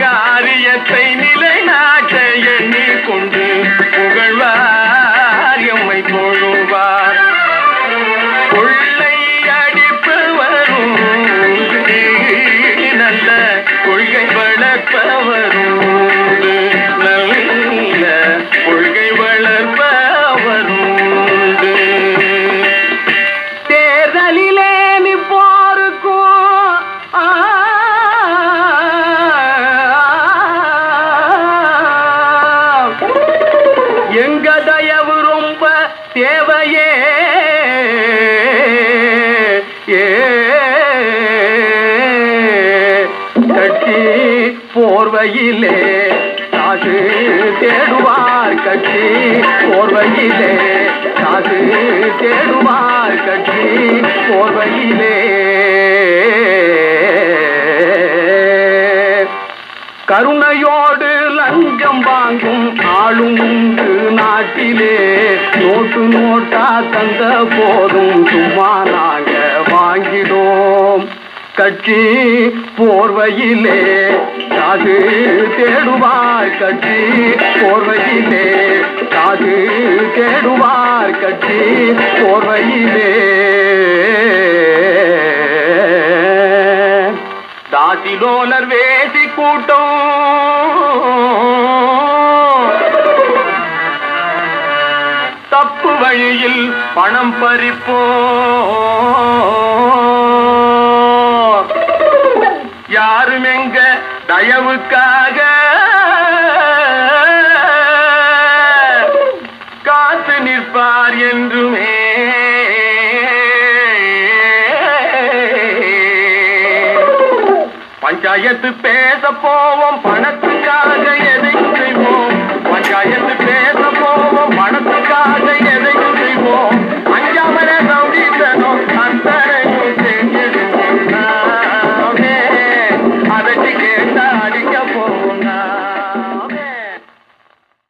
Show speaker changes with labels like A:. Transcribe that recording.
A: காரியத்தை நிலைநாட்ட எண்ணி கொண்டு புகழ்வார் எம்மை கொழுவார் கொள்ளை அடிப்பவரும் நல்ல கொள்கை வளர்ப்பவரும் எங்க தயவு ரொம்ப தேவையே? ஏ போர்வையிலே காசு தேடுவார் கட்சி போர்வையிலே. காசு தேடுவார் கட்சி போர்வையிலே. கருணையோடு லஞ்சம் வாங்கும் ஆளும் உண்டு நாட்டிலே. நோட்டு நோட்டா தந்த போதும் சும்மா நாங்க வாங்கிடோம் கட்சி போர்வையிலே காது தேடுவார் கட்சி போர்வையிலே. காது தேடுவார் கட்சி போர்வையிலே. தாசிலோலர் வேசி கூட்டம் தப்பு வழியில் பணம் பறிப்போ யாரும் எங்க தயவுக்காக பஞ்சாயத்து பேச போவோம். பணத்துக்காக எதைக்கு போவோம்